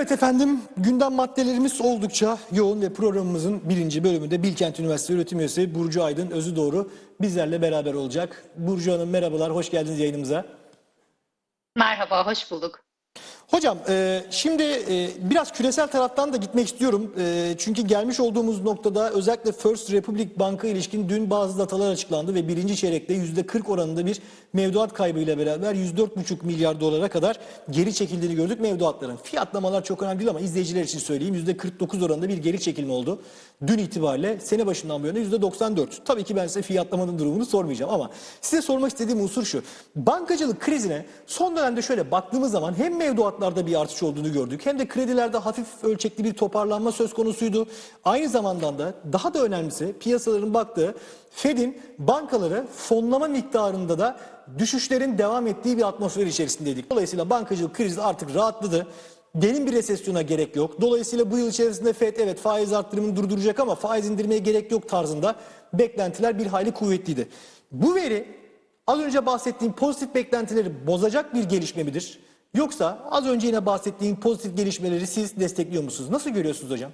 Evet efendim gündem maddelerimiz oldukça yoğun ve programımızın birinci bölümünde Bilkent Üniversitesi öğretim üyesi Burcu Aydın Özü Doğru bizlerle beraber olacak. Burcu Hanım merhabalar, hoş geldiniz yayınımıza. Merhaba, hoş bulduk. Hocam e, şimdi e, biraz küresel taraftan da gitmek istiyorum. E, çünkü gelmiş olduğumuz noktada özellikle First Republic Bank'a ilişkin dün bazı datalar açıklandı ve birinci çeyrekte %40 oranında bir mevduat kaybıyla beraber 104,5 milyar dolara kadar geri çekildiğini gördük mevduatların. Fiyatlamalar çok önemli değil ama izleyiciler için söyleyeyim %49 oranında bir geri çekilme oldu. Dün itibariyle sene başından bu yana %94. Tabii ki ben size fiyatlamanın durumunu sormayacağım ama size sormak istediğim unsur şu. Bankacılık krizine son dönemde şöyle baktığımız zaman hem mevduatlarda bir artış olduğunu gördük hem de kredilerde hafif ölçekli bir toparlanma söz konusuydu. Aynı zamanda da daha da önemlisi piyasaların baktığı Fed'in bankaları fonlama miktarında da düşüşlerin devam ettiği bir atmosfer içerisindeydik. Dolayısıyla bankacılık krizi artık rahatladı. Derin bir resesyona gerek yok. Dolayısıyla bu yıl içerisinde FED evet faiz arttırımını durduracak ama faiz indirmeye gerek yok tarzında beklentiler bir hayli kuvvetliydi. Bu veri az önce bahsettiğim pozitif beklentileri bozacak bir gelişme midir? Yoksa az önce yine bahsettiğim pozitif gelişmeleri siz destekliyor musunuz? Nasıl görüyorsunuz hocam?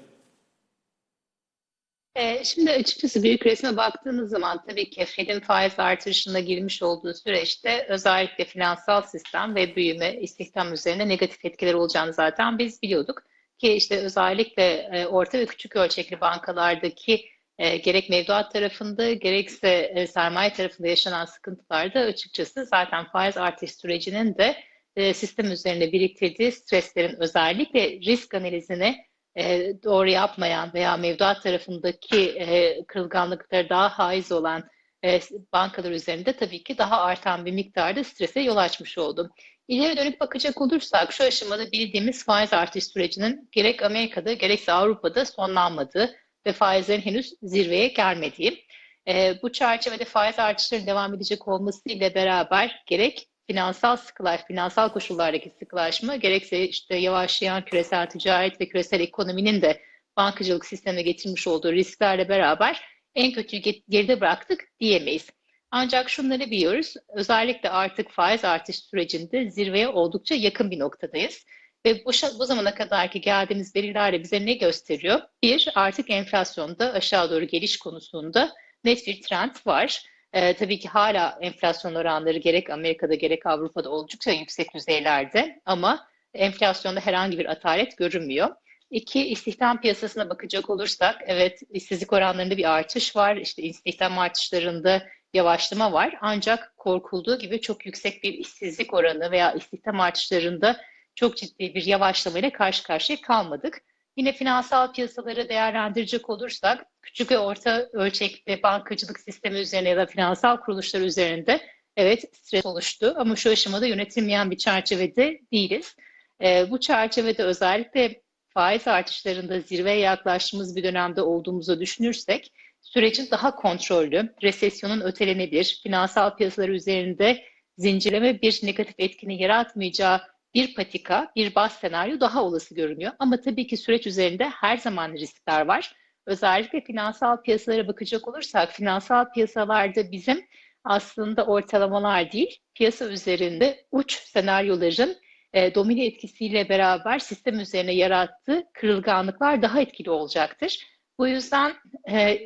Ee, şimdi açıkçası büyük resme baktığınız zaman tabii ki Fed'in faiz artırışına girmiş olduğu süreçte özellikle finansal sistem ve büyüme, istihdam üzerine negatif etkiler olacağını zaten biz biliyorduk. Ki işte özellikle e, orta ve küçük ölçekli bankalardaki e, gerek mevduat tarafında gerekse e, sermaye tarafında yaşanan sıkıntılarda açıkçası zaten faiz artış sürecinin de e, sistem üzerinde biriktirdiği streslerin özellikle risk analizini e, doğru yapmayan veya mevduat tarafındaki e, kırılganlıkları daha haiz olan e, bankalar üzerinde tabii ki daha artan bir miktarda strese yol açmış oldu. İleri dönüp bakacak olursak şu aşamada bildiğimiz faiz artış sürecinin gerek Amerika'da gerekse Avrupa'da sonlanmadığı ve faizlerin henüz zirveye gelmediği. E, bu çerçevede faiz artışlarının devam edecek olması ile beraber gerek finansal sıkılaş, finansal koşullardaki sıkılaşma gerekse işte yavaşlayan küresel ticaret ve küresel ekonominin de bankacılık sistemine getirmiş olduğu risklerle beraber en kötüyü geride bıraktık diyemeyiz. Ancak şunları biliyoruz, özellikle artık faiz artış sürecinde zirveye oldukça yakın bir noktadayız. Ve bu, bu zamana kadarki geldiğimiz verilerle bize ne gösteriyor? Bir, artık enflasyonda aşağı doğru geliş konusunda net bir trend var. Ee, tabii ki hala enflasyon oranları gerek Amerika'da gerek Avrupa'da oldukça yüksek düzeylerde ama enflasyonda herhangi bir atalet görünmüyor. İki, istihdam piyasasına bakacak olursak, evet işsizlik oranlarında bir artış var, işte istihdam artışlarında yavaşlama var. Ancak korkulduğu gibi çok yüksek bir işsizlik oranı veya istihdam artışlarında çok ciddi bir yavaşlamayla karşı karşıya kalmadık. Yine finansal piyasaları değerlendirecek olursak küçük ve orta ölçekli bankacılık sistemi üzerine ya da finansal kuruluşlar üzerinde evet stres oluştu ama şu aşamada yönetilmeyen bir çerçevede değiliz. E, bu çerçevede özellikle faiz artışlarında zirveye yaklaştığımız bir dönemde olduğumuzu düşünürsek sürecin daha kontrollü, resesyonun ötelenebilir, finansal piyasalar üzerinde zincirleme bir negatif etkini yaratmayacağı bir patika, bir baz senaryo daha olası görünüyor. Ama tabii ki süreç üzerinde her zaman riskler var. Özellikle finansal piyasalara bakacak olursak, finansal piyasalarda bizim aslında ortalamalar değil, piyasa üzerinde uç senaryoların e, domine etkisiyle beraber sistem üzerine yarattığı kırılganlıklar daha etkili olacaktır. Bu yüzden e,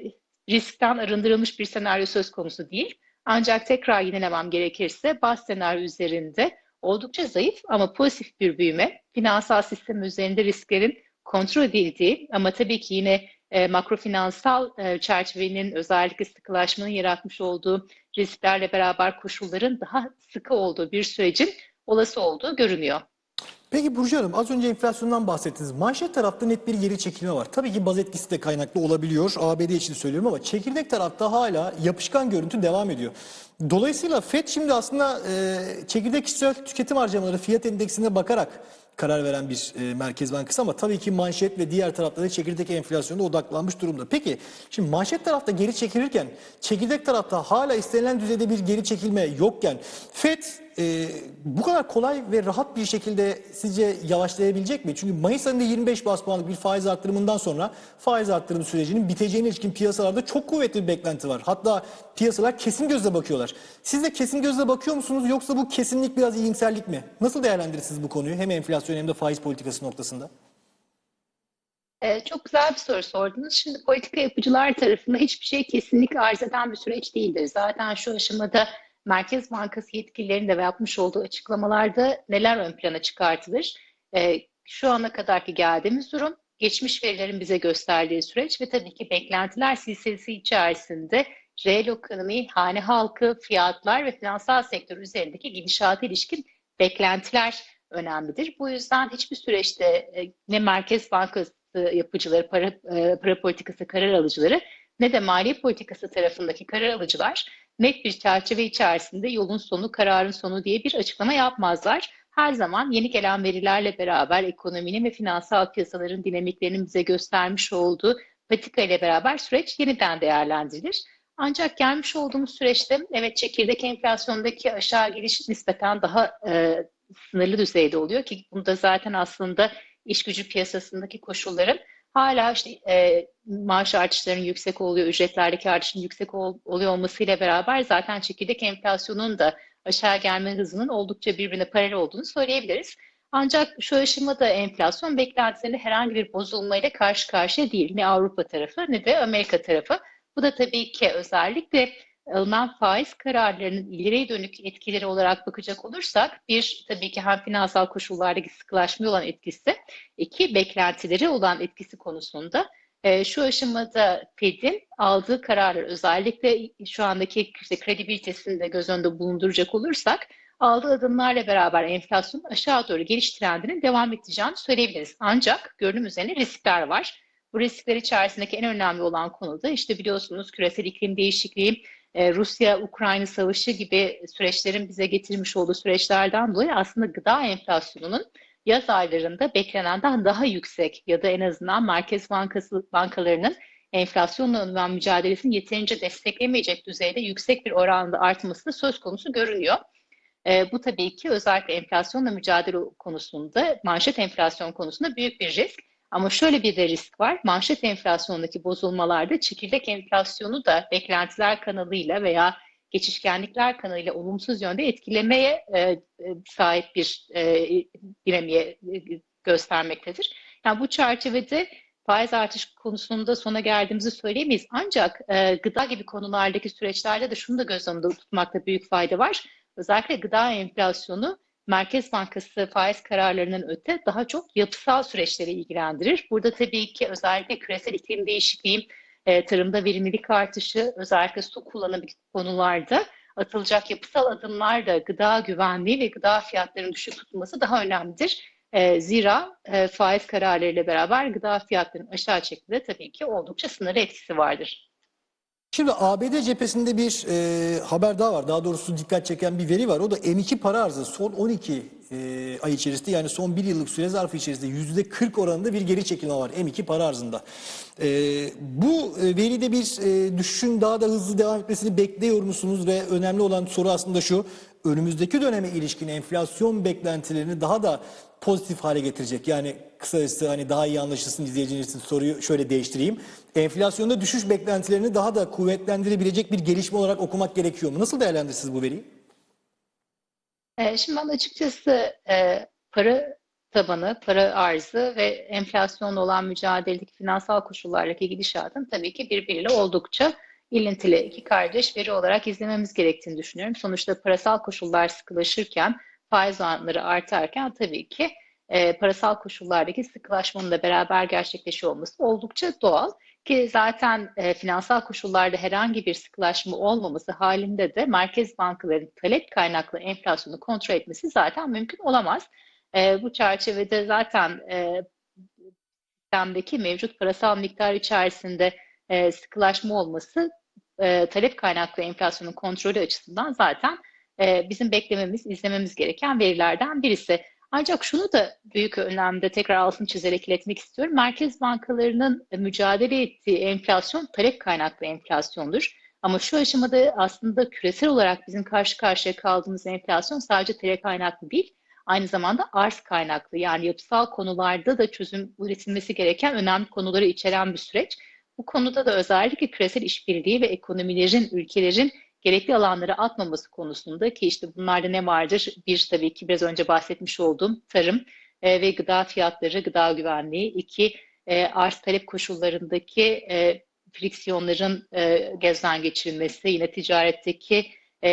riskten arındırılmış bir senaryo söz konusu değil. Ancak tekrar yinelemem gerekirse baz senaryo üzerinde oldukça zayıf ama pozitif bir büyüme, finansal sistem üzerinde risklerin kontrol edildiği ama tabii ki yine e, makrofinansal e, çerçevenin özellikle sıkılaşmanın yaratmış olduğu risklerle beraber koşulların daha sıkı olduğu bir sürecin olası olduğu görünüyor. Peki Burcu Hanım az önce enflasyondan bahsettiniz. Manşet tarafta net bir geri çekilme var. Tabii ki baz etkisi de kaynaklı olabiliyor. ABD için söylüyorum ama çekirdek tarafta hala yapışkan görüntü devam ediyor. Dolayısıyla FED şimdi aslında e, çekirdek kişisel tüketim harcamaları fiyat endeksine bakarak karar veren bir e, merkez bankası ama tabii ki manşet ve diğer tarafta da çekirdek enflasyonda odaklanmış durumda. Peki şimdi manşet tarafta geri çekilirken çekirdek tarafta hala istenilen düzeyde bir geri çekilme yokken FED e, bu kadar kolay ve rahat bir şekilde sizce yavaşlayabilecek mi? Çünkü Mayıs ayında 25 bas puanlık bir faiz arttırımından sonra faiz arttırım sürecinin biteceğine ilişkin piyasalarda çok kuvvetli bir beklenti var. Hatta piyasalar kesin gözle bakıyorlar. Siz de kesin gözle bakıyor musunuz yoksa bu kesinlik biraz iyimserlik mi? Nasıl değerlendirirsiniz bu konuyu hem enflasyon hem de faiz politikası noktasında? Ee, çok güzel bir soru sordunuz. Şimdi politika yapıcılar tarafında hiçbir şey kesinlikle arz eden bir süreç değildir. Zaten şu aşamada Merkez Bankası yetkililerinin de yapmış olduğu açıklamalarda neler ön plana çıkartılır? Ee, şu ana kadarki geldiğimiz durum, geçmiş verilerin bize gösterdiği süreç ve tabii ki beklentiler silsilesi içerisinde reel ekonomi, hane halkı, fiyatlar ve finansal sektör üzerindeki gidişata ilişkin beklentiler önemlidir. Bu yüzden hiçbir süreçte e, ne Merkez Bankası yapıcıları, para, e, para politikası karar alıcıları ne de mali politikası tarafındaki karar alıcılar net bir çerçeve içerisinde yolun sonu, kararın sonu diye bir açıklama yapmazlar. Her zaman yeni gelen verilerle beraber ekonominin ve finansal piyasaların dinamiklerinin bize göstermiş olduğu patika ile beraber süreç yeniden değerlendirilir. Ancak gelmiş olduğumuz süreçte evet çekirdek enflasyondaki aşağı geliş nispeten daha e, sınırlı düzeyde oluyor ki bunda zaten aslında iş gücü piyasasındaki koşulların hala işte e, maaş artışlarının yüksek oluyor, ücretlerdeki artışın yüksek ol, oluyor olmasıyla beraber zaten çekirdek enflasyonun da aşağı gelme hızının oldukça birbirine paralel olduğunu söyleyebiliriz. Ancak şu aşamada enflasyon beklentilerinde herhangi bir bozulmayla karşı karşıya değil. Ne Avrupa tarafı ne de Amerika tarafı. Bu da tabii ki özellikle alınan faiz kararlarının ileriye dönük etkileri olarak bakacak olursak bir tabii ki hem finansal koşullardaki sıkılaşma olan etkisi, iki beklentileri olan etkisi konusunda e, şu aşamada Fed'in aldığı kararlar özellikle şu andaki işte kredibilitesini de göz önünde bulunduracak olursak aldığı adımlarla beraber enflasyonun aşağı doğru geliş trendinin devam edeceğini söyleyebiliriz. Ancak görünüm üzerine riskler var. Bu riskler içerisindeki en önemli olan konu da işte biliyorsunuz küresel iklim değişikliği, e, Rusya-Ukrayna savaşı gibi süreçlerin bize getirmiş olduğu süreçlerden dolayı aslında gıda enflasyonunun yaz aylarında beklenenden daha yüksek ya da en azından Merkez Bankası bankalarının enflasyonla olan mücadelesini yeterince desteklemeyecek düzeyde yüksek bir oranda artması da söz konusu görünüyor. E, bu tabii ki özellikle enflasyonla mücadele konusunda, manşet enflasyon konusunda büyük bir risk. Ama şöyle bir de risk var. Manşet enflasyondaki bozulmalarda çekirdek enflasyonu da beklentiler kanalıyla veya geçişkenlikler kanalıyla olumsuz yönde etkilemeye e, sahip bir e, dinamiğe e, göstermektedir. Yani bu çerçevede faiz artış konusunda sona geldiğimizi söyleyemeyiz. Ancak e, gıda gibi konulardaki süreçlerde de şunu da göz önünde tutmakta büyük fayda var. Özellikle gıda enflasyonu Merkez Bankası faiz kararlarının öte daha çok yapısal süreçleri ilgilendirir. Burada tabii ki özellikle küresel iklim değişikliği, e, tarımda verimlilik artışı, özellikle su kullanımı konularda atılacak yapısal adımlar da gıda güvenliği ve gıda fiyatlarının düşük tutulması daha önemlidir. E, zira e, faiz kararlarıyla beraber gıda fiyatlarının aşağı çekmede tabii ki oldukça sınırlı etkisi vardır. Şimdi ABD cephesinde bir e, haber daha var. Daha doğrusu dikkat çeken bir veri var. O da M2 para arzı son 12 e, ay içerisinde yani son bir yıllık süre zarfı içerisinde yüzde 40 oranında bir geri çekilme var M2 para arzında. E, bu e, veride bir e, düşüşün daha da hızlı devam etmesini bekliyor musunuz? Ve önemli olan soru aslında şu. Önümüzdeki döneme ilişkin enflasyon beklentilerini daha da pozitif hale getirecek. Yani kısacası hani daha iyi anlaşılsın izleyiciler için soruyu şöyle değiştireyim. Enflasyonda düşüş beklentilerini daha da kuvvetlendirebilecek bir gelişme olarak okumak gerekiyor mu? Nasıl değerlendirirsiniz bu veriyi? E, şimdi ben açıkçası e, para tabanı, para arzı ve enflasyonla olan mücadeledeki finansal koşullardaki gidişatın tabii ki birbiriyle oldukça ilintili iki kardeş veri olarak izlememiz gerektiğini düşünüyorum. Sonuçta parasal koşullar sıkılaşırken, faiz oranları artarken tabii ki e, parasal koşullardaki sıkılaşmanın da beraber gerçekleşiyor olması oldukça doğal. Ki zaten e, finansal koşullarda herhangi bir sıkılaşma olmaması halinde de merkez bankaların talep kaynaklı enflasyonu kontrol etmesi zaten mümkün olamaz. E, bu çerçevede zaten e, sistemdeki mevcut parasal miktar içerisinde e, sıkılaşma olması e, talep kaynaklı enflasyonun kontrolü açısından zaten e, bizim beklememiz, izlememiz gereken verilerden birisi. Ancak şunu da büyük önemde tekrar altını çizerek iletmek istiyorum. Merkez bankalarının mücadele ettiği enflasyon talep kaynaklı enflasyondur. Ama şu aşamada aslında küresel olarak bizim karşı karşıya kaldığımız enflasyon sadece talep kaynaklı değil, aynı zamanda arz kaynaklı. Yani yapısal konularda da çözüm üretilmesi gereken önemli konuları içeren bir süreç. Bu konuda da özellikle küresel işbirliği ve ekonomilerin, ülkelerin gerekli alanları atmaması konusunda ki işte bunlarda ne vardır? Bir tabii ki biraz önce bahsetmiş olduğum tarım e, ve gıda fiyatları, gıda güvenliği. iki e, arz talep koşullarındaki e, friksiyonların e, gözden geçirilmesi, yine ticaretteki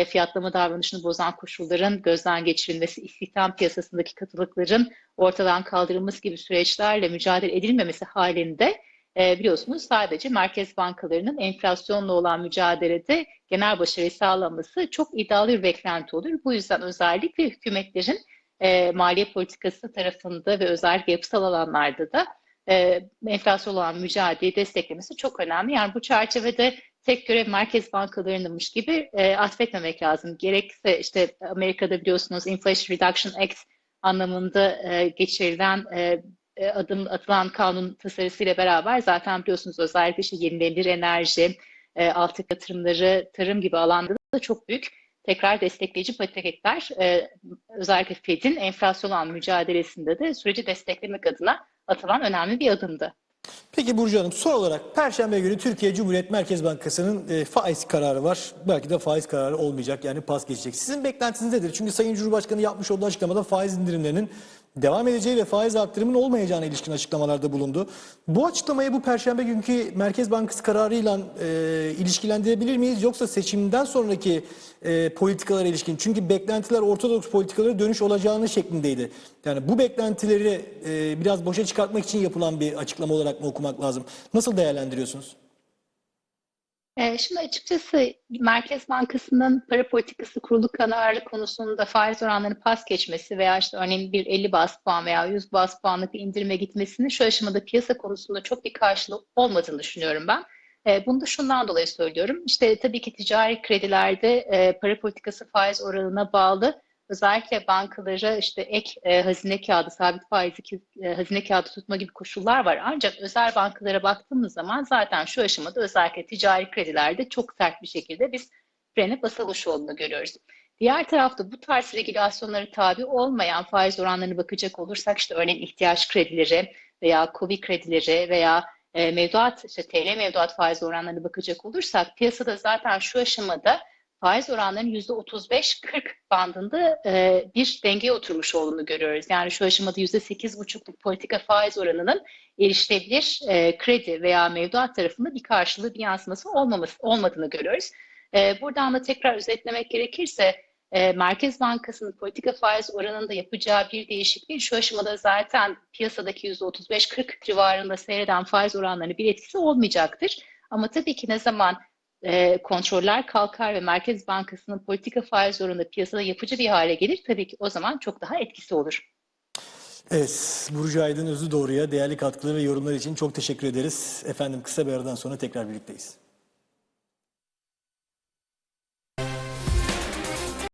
fiyatlama davranışını bozan koşulların gözden geçirilmesi, istihdam piyasasındaki katılıkların ortadan kaldırılması gibi süreçlerle mücadele edilmemesi halinde e, biliyorsunuz sadece merkez bankalarının enflasyonla olan mücadelede genel başarıyı sağlaması çok iddialı bir beklenti olur. Bu yüzden özellikle hükümetlerin e, maliye politikası tarafında ve özellikle yapısal alanlarda da e, enflasyonla olan mücadeleyi desteklemesi çok önemli. Yani bu çerçevede tek görev merkez bankalarınınmış gibi e, atfetmemek lazım. Gerekse işte Amerika'da biliyorsunuz Inflation Reduction Act anlamında e, geçirilen e, e, adım atılan kanun tasarısıyla beraber zaten biliyorsunuz özellikle işte yenilenebilir enerji, e, altı yatırımları, tarım gibi alanda da çok büyük tekrar destekleyici patiketler e, özellikle Fed'in enflasyonla mücadelesinde de süreci desteklemek adına atılan önemli bir adımdı. Peki Burcu Hanım son olarak Perşembe günü Türkiye Cumhuriyet Merkez Bankası'nın e, faiz kararı var. Belki de faiz kararı olmayacak yani pas geçecek. Sizin beklentiniz nedir? Çünkü Sayın Cumhurbaşkanı yapmış olduğu açıklamada faiz indirimlerinin devam edeceği ve faiz arttırımının olmayacağına ilişkin açıklamalarda bulundu. Bu açıklamayı bu Perşembe günkü Merkez Bankası kararıyla e, ilişkilendirebilir miyiz? Yoksa seçimden sonraki e, politikalara ilişkin? Çünkü beklentiler ortodoks politikalara dönüş olacağını şeklindeydi. Yani bu beklentileri e, biraz boşa çıkartmak için yapılan bir açıklama olarak mı okumak lazım? Nasıl değerlendiriyorsunuz? Ee, Şimdi açıkçası Merkez Bankası'nın para politikası kurulu kararı konusunda faiz oranlarını pas geçmesi veya işte örneğin bir 50 bas puan veya 100 bas puanlık bir indirime gitmesinin şu aşamada piyasa konusunda çok bir karşılığı olmadığını düşünüyorum ben. Ee, Bunu da şundan dolayı söylüyorum. İşte tabii ki ticari kredilerde e, para politikası faiz oranına bağlı özellikle bankalara işte ek e, hazine kağıdı, sabit faizli e, hazine kağıdı tutma gibi koşullar var. Ancak özel bankalara baktığımız zaman zaten şu aşamada özellikle ticari kredilerde çok sert bir şekilde biz frene basılmış olduğunu görüyoruz. Diğer tarafta bu tarz regülasyonlara tabi olmayan faiz oranlarına bakacak olursak işte örneğin ihtiyaç kredileri veya KOBİ kredileri veya e, mevduat işte TL mevduat faiz oranlarına bakacak olursak piyasada zaten şu aşamada faiz oranlarının %35-40 bandında e, bir dengeye oturmuş olduğunu görüyoruz. Yani şu aşamada %8,5'luk politika faiz oranının erişilebilir e, kredi veya mevduat tarafında bir karşılığı, bir yansıması olmaması, olmadığını görüyoruz. E, buradan da tekrar özetlemek gerekirse e, Merkez Bankası'nın politika faiz oranında yapacağı bir değişikliğin şu aşamada zaten piyasadaki %35-40 civarında seyreden faiz oranlarına bir etkisi olmayacaktır. Ama tabii ki ne zaman e, kontroller kalkar ve Merkez Bankası'nın politika faiz oranı piyasada yapıcı bir hale gelir tabii ki o zaman çok daha etkisi olur. Evet, Burcu Aydın Özü Doğru'ya değerli katkıları ve yorumlar için çok teşekkür ederiz. Efendim kısa bir aradan sonra tekrar birlikteyiz.